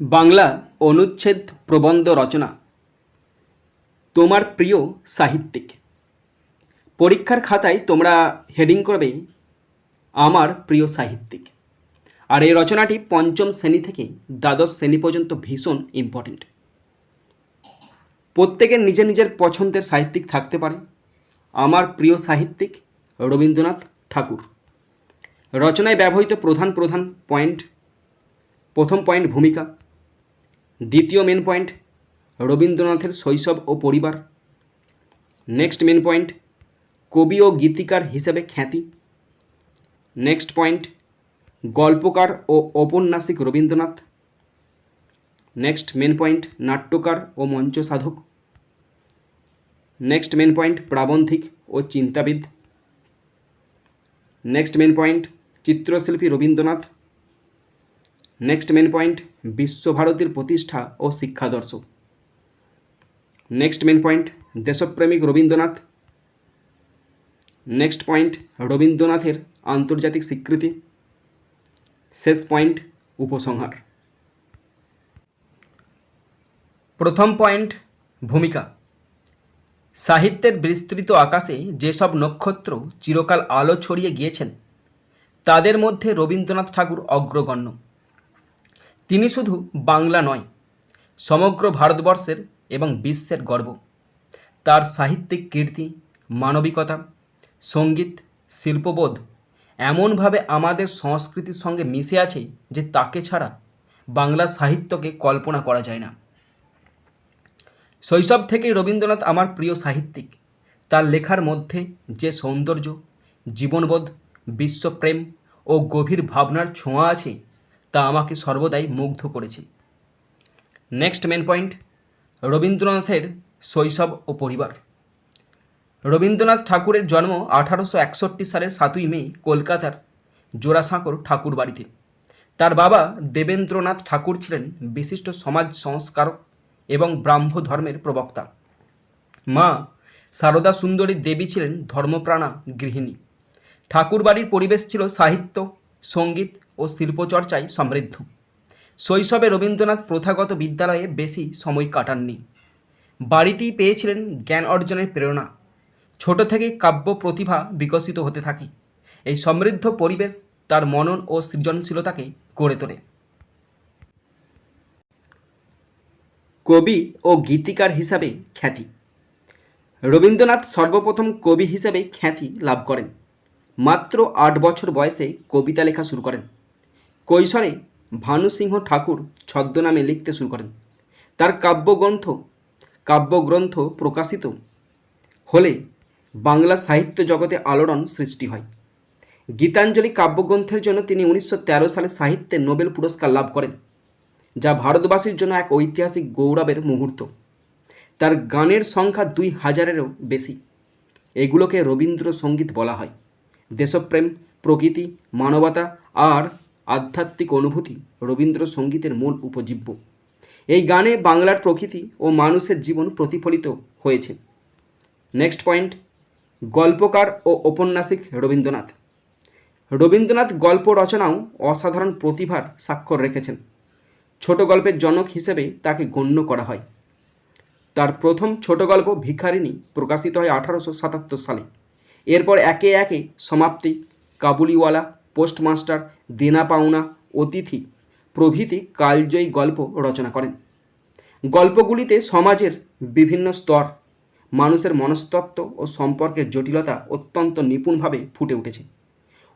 বাংলা অনুচ্ছেদ প্রবন্ধ রচনা। তোমার প্রিয় সাহিত্যিক, পরীক্ষার খাতায় তোমরা হেডিং করবে, আমার প্রিয় সাহিত্যিক। আর এই রচনাটি পঞ্চম শ্রেণি থেকে দ্বাদশ শ্রেণি পর্যন্ত ভীষণ ইম্পর্টেন্ট প্রত্যেকের নিজের নিজের পছন্দের সাহিত্যিক থাকতে পারে। আমার প্রিয় সাহিত্যিক রবীন্দ্রনাথ ঠাকুর। রচনায় ব্যবহৃত প্রধান প্রধান পয়েন্ট, প্রথম পয়েন্ট ভূমিকা দ্বিতীয় মেন পয়েন্ট রবীন্দ্রনাথের শৈশব ও পরিবার। নেক্সট মেন পয়েন্ট কবি ও গীতিকার হিসেবে খ্যাতি। নেক্সট পয়েন্ট গল্পকার ও ঔপন্যাসিক রবীন্দ্রনাথ। নেক্সট মেন পয়েন্ট নাট্যকার ও মঞ্চ সাধক নেক্সট মেন পয়েন্ট প্রাবন্ধিক ও চিন্তাবিদ। নেক্সট মেন পয়েন্ট চিত্রশিল্পী রবীন্দ্রনাথ। নেক্সট মেন পয়েন্ট বিশ্বভারতীর প্রতিষ্ঠা ও শিক্ষাদর্শ নেক্সট মেন পয়েন্ট দেশপ্রেমিক রবীন্দ্রনাথ নেক্সট পয়েন্ট রবীন্দ্রনাথের আন্তর্জাতিক স্বীকৃতি শেষ পয়েন্ট উপসংহার প্রথম পয়েন্ট ভূমিকা সাহিত্যের বিস্তৃত আকাশে যেসব নক্ষত্র চিরকাল আলো ছড়িয়ে গিয়েছেন তাদের মধ্যে রবীন্দ্রনাথ ঠাকুর অগ্রগণ্য তিনি শুধু বাংলা নয়, সমগ্র ভারতবর্ষের এবং বিশ্বের গর্ব। তার সাহিত্যিক কীর্তি, মানবিকতা, সংগীত, শিল্পবোধ এমনভাবে আমাদের সংস্কৃতির সঙ্গে মিশে আছে যে তাকে ছাড়া বাংলা সাহিত্যকে কল্পনা করা যায় না। শৈশব থেকেই রবীন্দ্রনাথ আমার প্রিয় সাহিত্যিক। তার লেখার মধ্যে যে সৌন্দর্য, জীবনবোধ, বিশ্বপ্রেম ও গভীর ভাবনার ছোঁয়া আছে তা আমাকে সর্বদাই মুগ্ধ করেছে। নেক্সট মেন পয়েন্ট রবীন্দ্রনাথের শৈশব ও পরিবার। রবীন্দ্রনাথ ঠাকুরের জন্ম আঠারোশো একষট্টি সালের সাতই মে কলকাতার জোড়াসাঁকর ঠাকুর বাড়িতে। তার বাবা দেবেন্দ্রনাথ ঠাকুর ছিলেন বিশিষ্ট সমাজ সংস্কারক এবং ব্রাহ্ম ধর্মের প্রবক্তা। মা সারদা সুন্দরী দেবী ছিলেন ধর্মপ্রাণা গৃহিণী। ঠাকুর বাড়ির পরিবেশ ছিল সাহিত্য, সংগীত ও শিল্পচর্চায় সমৃদ্ধ। শৈশবে রবীন্দ্রনাথ প্রথাগত বিদ্যালয়ে বেশি সময় কাটাননি। বাড়িতেই পেয়েছিলেন জ্ঞান অর্জনের প্রেরণা। ছোট থেকেই কাব্য প্রতিভা বিকশিত হতে থাকে। এই সমৃদ্ধ পরিবেশ তার মনন ও সৃজনশীলতাকে গড়ে তোলে। কবি ও গীতিকার হিসাবে খ্যাতি। রবীন্দ্রনাথ সর্বপ্রথম কবি হিসেবে খ্যাতি লাভ করেন। মাত্র আট বছর বয়সে কবিতা লেখা শুরু করেন। কৈশোরে ভানুসিংহ ঠাকুর ছদ্মনামে লিখতে শুরু করেন। তার কাব্যগ্রন্থ কাব্যগ্রন্থ প্রকাশিত হলে বাংলা সাহিত্য জগতে আলোড়ন সৃষ্টি হয়। গীতাঞ্জলি কাব্যগ্রন্থের জন্য তিনি উনিশশো তেরো সালে সাহিত্যে নোবেল পুরস্কার লাভ করেন, যা ভারতবাসীর জন্য এক ঐতিহাসিক গৌরবের মুহূর্ত। তার গানের সংখ্যা দুই হাজারেরও বেশি। এগুলোকে রবীন্দ্রসঙ্গীত বলা হয়। দেশপ্রেম, প্রকৃতি, মানবতা আর আধ্যাত্মিক অনুভূতি রবীন্দ্রসঙ্গীতের মূল উপজীব্য। এই গানে বাংলার প্রকৃতি ও মানুষের জীবন প্রতিফলিত হয়েছে। নেক্সট পয়েন্ট গল্পকার ও ঔপন্যাসিক রবীন্দ্রনাথ। রবীন্দ্রনাথ গল্প রচনাও অসাধারণ প্রতিভার স্বাক্ষর রেখেছেন। ছোট গল্পের জনক হিসেবে তাকে গণ্য করা হয়। তার প্রথম ছোট গল্প ভিখারিণী প্রকাশিত হয় আঠারোশো সাতাত্তর সালে। এরপর একে একে সমাপ্তি, কাবুলিওয়ালা পোস্টমাস্টার দেনা পাওনা, অতিথি প্রভৃতি কালজয়ী গল্প রচনা করেন। গল্পগুলিতে সমাজের বিভিন্ন স্তর, মানুষের মনস্তত্ত্ব ও সম্পর্কের জটিলতা অত্যন্ত নিপুণভাবে ফুটে উঠেছে।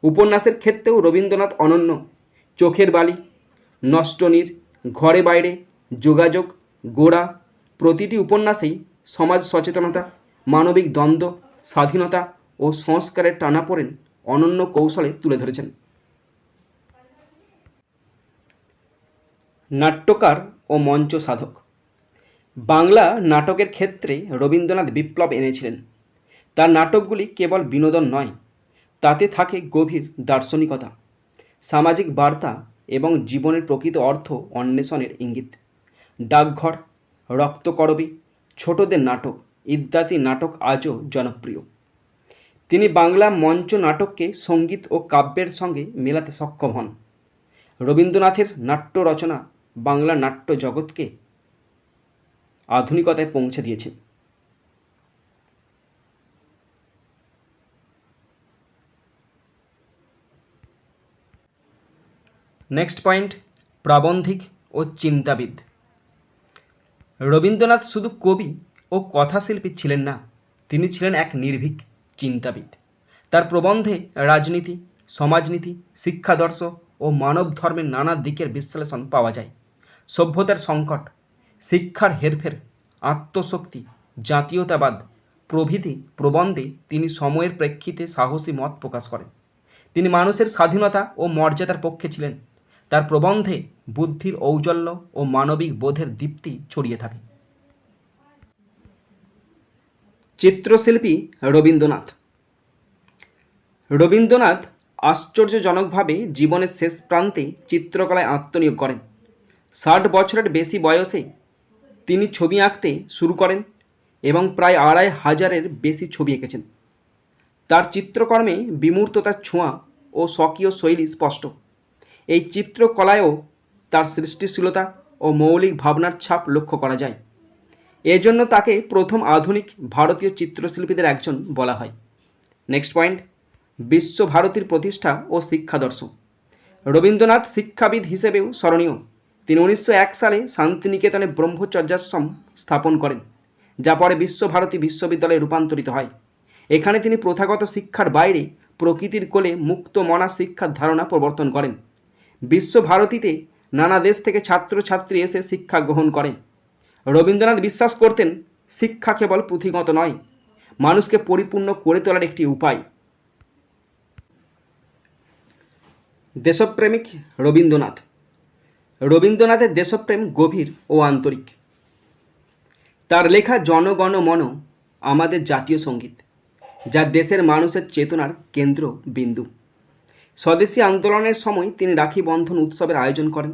উপন্যাসের ক্ষেত্রেও রবীন্দ্রনাথ অনন্য, চোখের বালি, নষ্টনীর, ঘরে বাইরে, যোগাযোগ, গোড়া, প্রতিটি উপন্যাসেই সমাজ সচেতনতা, মানবিক দ্বন্দ্ব, স্বাধীনতা ও সংস্কারের টানাপোড়েন অনন্য কৌশলে তুলে ধরেছেন। নাট্যকার ও মঞ্চ সাধক। বাংলা নাটকের ক্ষেত্রে রবীন্দ্রনাথ বিপ্লব এনেছিলেন। তার নাটকগুলি কেবল বিনোদন নয়, তাতে থাকে গভীর দার্শনিকতা, সামাজিক বার্তা এবং জীবনের প্রকৃত অর্থ অন্বেষণের ইঙ্গিত। ডাকঘর, রক্তকরবী, ছোটদের নাটক, ইত্যাদি নাটক আজও জনপ্রিয়। তিনি বাংলা মঞ্চ নাটককে সংগীত ও কাব্যের সঙ্গে মেলাতে সক্ষম হন। রবীন্দ্রনাথের নাট্য রচনা বাংলা নাট্য জগৎকে আধুনিকতায় পৌঁছে দিয়েছে। নেক্সট পয়েন্ট প্রাবন্ধিক ও চিন্তাবিদ। রবীন্দ্রনাথ শুধু কবি ও কথাশিল্পী ছিলেন না, তিনি ছিলেন এক নির্ভীক। চিন্তাবিদ। তার প্রবন্ধে রাজনীতি, সমাজনীতি, শিক্ষাদর্শ ও মানব ধর্মের নানা দিকের বিশ্লেষণ পাওয়া যায়। সভ্যতার সংকট, শিক্ষার হেরফের, আত্মশক্তি, জাতীয়তাবাদ, প্রভৃতি প্রবন্ধে তিনি সময়ের প্রেক্ষিতে সাহসী মত প্রকাশ করেন। তিনি মানুষের স্বাধীনতা ও মর্যাদার পক্ষে ছিলেন। তার প্রবন্ধে বুদ্ধির ঔজ্জ্বল্য ও মানবিক বোধের দীপ্তি ছড়িয়ে থাকে। চিত্রশিল্পী রবীন্দ্রনাথ। রবীন্দ্রনাথ আশ্চর্যজনকভাবে জীবনের শেষ প্রান্তে চিত্রকলায় আত্মনিয়োগ করেন। ষাট বছরের বেশি বয়সে তিনি ছবি আঁকতে শুরু করেন এবং প্রায় আড়াই হাজারের বেশি ছবি এঁকেছেন। তার চিত্রকর্মে বিমূর্ততার ছোঁয়া ও স্বকীয় শৈলী স্পষ্ট। এই চিত্রকলায়ও তার সৃষ্টিশীলতা ও মৌলিক ভাবনার ছাপ লক্ষ্য করা যায়। এজন্য তাকে প্রথম আধুনিক ভারতীয় চিত্রশিল্পীদের একজন বলা হয়। নেক্সট পয়েন্ট বিশ্বভারতীর প্রতিষ্ঠা ও শিক্ষাদর্শ রবীন্দ্রনাথ শিক্ষাবিদ হিসেবেও স্মরণীয়। তিনি উনিশশো এক সালে শান্তিনিকেতনে ব্রহ্মচর্যাশ্রম স্থাপন করেন, যা পরে বিশ্বভারতী বিশ্ববিদ্যালয়ে রূপান্তরিত হয়। এখানে তিনি প্রথাগত শিক্ষার বাইরে প্রকৃতির কোলে মুক্ত মনা শিক্ষার ধারণা প্রবর্তন করেন। বিশ্বভারতীতে নানা দেশ থেকে ছাত্রছাত্রী এসে শিক্ষা গ্রহণ করেন। রবীন্দ্রনাথ বিশ্বাস করতেন, শিক্ষা কেবল পুঁথিগত নয়, মানুষকে পরিপূর্ণ করে তোলার একটি উপায়। দেশপ্রেমিক রবীন্দ্রনাথ। রবীন্দ্রনাথের দেশপ্রেম গভীর ও আন্তরিক। তার লেখা জনগণ মন, আমাদের জাতীয় সংগীত, যা দেশের মানুষের চেতনার কেন্দ্র বিন্দু। স্বদেশী আন্দোলনের সময় তিনি রাখি বন্ধন উৎসবের আয়োজন করেন,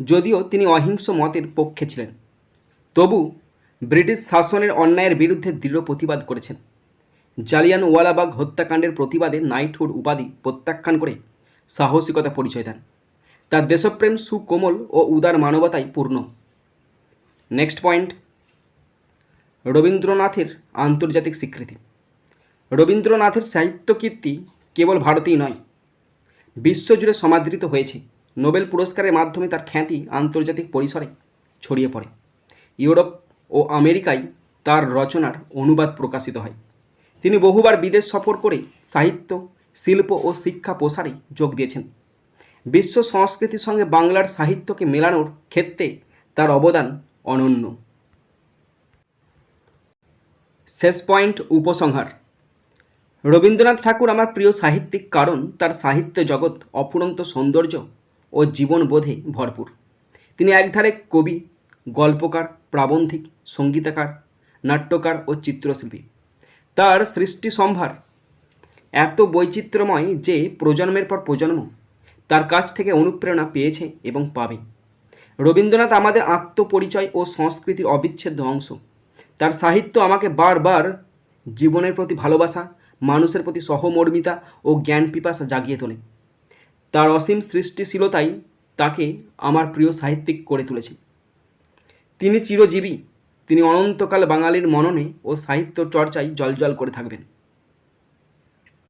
যদিও তিনি অহিংস মতের পক্ষে ছিলেন। তবু ব্রিটিশ শাসনের অন্যায়ের বিরুদ্ধে দৃঢ় প্রতিবাদ করেছেন। জালিয়ান ওয়ালাবাগ হত্যাকাণ্ডের প্রতিবাদে নাইটহুড উপাধি প্রত্যাখ্যান করে সাহসিকতা পরিচয় দেন। তার দেশপ্রেম সুকোমল ও উদার মানবতায় পূর্ণ। নেক্সট পয়েন্ট রবীন্দ্রনাথের আন্তর্জাতিক স্বীকৃতি। রবীন্দ্রনাথের সাহিত্য কীর্তি কেবল ভারতেই নয়, বিশ্বজুড়ে সমাদৃত হয়েছে। নোবেল পুরস্কারের মাধ্যমে তার খ্যাতি আন্তর্জাতিক পরিসরে ছড়িয়ে পড়ে। ইউরোপ ও আমেরিকায় তার রচনার অনুবাদ প্রকাশিত হয়। তিনি বহুবার বিদেশ সফর করে সাহিত্য, শিল্প ও শিক্ষা প্রসারে যোগ দিয়েছেন। বিশ্ব সংস্কৃতির সঙ্গে বাংলার সাহিত্যকে মেলানোর ক্ষেত্রে তার অবদান অনন্য। শেষ পয়েন্ট, উপসংহার। রবীন্দ্রনাথ ঠাকুর আমার প্রিয় সাহিত্যিক কারণ তার সাহিত্য জগৎ অফুরন্ত সৌন্দর্য ও জীবনবোধে ভরপুর। তিনি একধারে কবি গল্পকার, প্রাবন্ধিক, সঙ্গীতাকার, নাট্যকার ও চিত্রশিল্পী। তার সৃষ্টি সম্ভার এত বৈচিত্র্যময় যে প্রজন্মের পর প্রজন্ম তার কাছ থেকে অনুপ্রেরণা পেয়েছে এবং পাবে। রবীন্দ্রনাথ আমাদের আত্মপরিচয় ও সংস্কৃতির অবিচ্ছেদ্য অংশ। তার সাহিত্য আমাকে বারবার জীবনের প্রতি ভালোবাসা, মানুষের প্রতি সহমর্মিতা ও জ্ঞান পিপাসা জাগিয়ে তোলে। তার অসীম সৃষ্টিশীলতাই তাকে আমার প্রিয় সাহিত্যিক করে তুলেছে। তিনি চিরজীবী। তিনি অনন্তকাল বাঙালির মননে ও সাহিত্য চর্চায় জলজল করে থাকবেন।